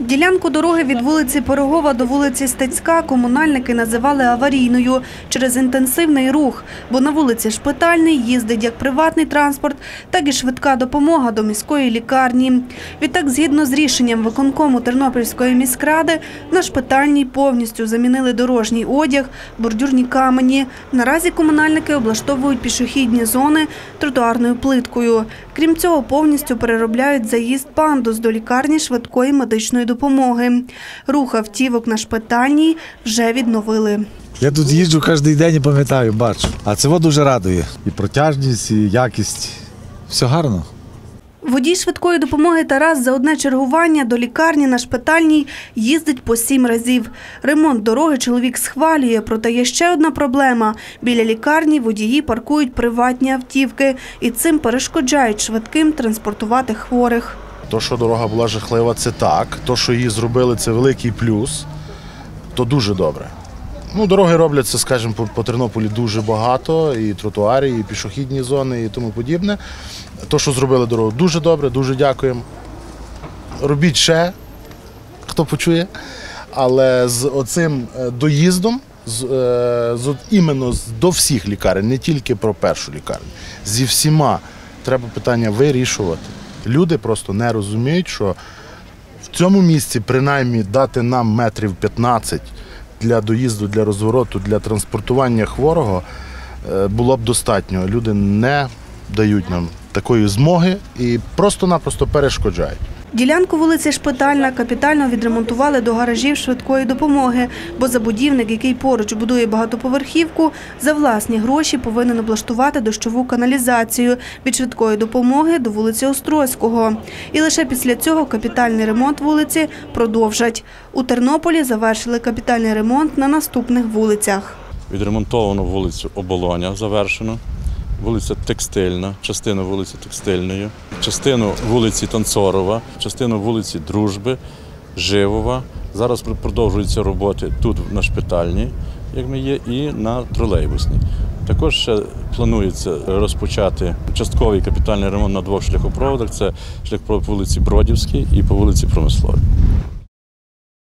Ділянку дороги від вулиці Пирогова до вулиці Стецька комунальники називали аварійною через інтенсивний рух, бо на вулиці Шпитальний їздить як приватний транспорт, так і швидка допомога до міської лікарні. Відтак, згідно з рішенням виконкому Тернопільської міськради, на Шпитальній повністю замінили дорожній одяг, бордюрні камені. Наразі комунальники облаштовують пішохідні зони тротуарною плиткою. Крім цього, повністю переробляють заїзд пандус до лікарні швидкої медичної допомоги. Рух автівок на шпитальній вже відновили. Я тут їжджу кожен день і пам'ятаю, бачу. А це дуже радує. І протяжність, і якість. Все гарно. Водій швидкої допомоги Тарас за одне чергування до лікарні на шпитальній їздить по сім разів. Ремонт дороги чоловік схвалює, проте є ще одна проблема. Біля лікарні водії паркують приватні автівки і цим перешкоджають швидким транспортувати хворих. То, що дорога була жахлива, це так. То, що її зробили, це великий плюс. То дуже добре. Ну, дороги робляться, скажімо, по, по Тернополі дуже багато, і тротуарі, і пішохідні зони, і тому подібне. То, що зробили дорогу, дуже добре, дуже дякуємо. Робіть ще, хто почує. Але з оцим е, доїздом, з, е, з, іменно до всіх лікарень, не тільки про першу лікарню, зі всіма треба питання вирішувати. Люди просто не розуміють, що в цьому місці принаймні дати нам метрів 15 для доїзду, для розвороту, для транспортування хворого е, було б достатньо. Люди не дають нам такої змоги і просто-напросто перешкоджають. Ділянку вулиці Шпитальна капітально відремонтували до гаражів швидкої допомоги, бо забудівник, який поруч будує багатоповерхівку, за власні гроші повинен облаштувати дощову каналізацію від швидкої допомоги до вулиці Острозького. І лише після цього капітальний ремонт вулиці продовжать. У Тернополі завершили капітальний ремонт на наступних вулицях. Відремонтовано вулицю Оболоня завершено, вулиця Текстильна, частину вулиці Текстильної, частину вулиці Танцорова, частину вулиці Дружби, Живова. Зараз продовжуються роботи тут на шпитальні, як ми є, і на тролейбусній. Також ще планується розпочати частковий капітальний ремонт на двох шляхопроводах. Це шляхопровод по вулиці Бродівській і по вулиці Промисловій.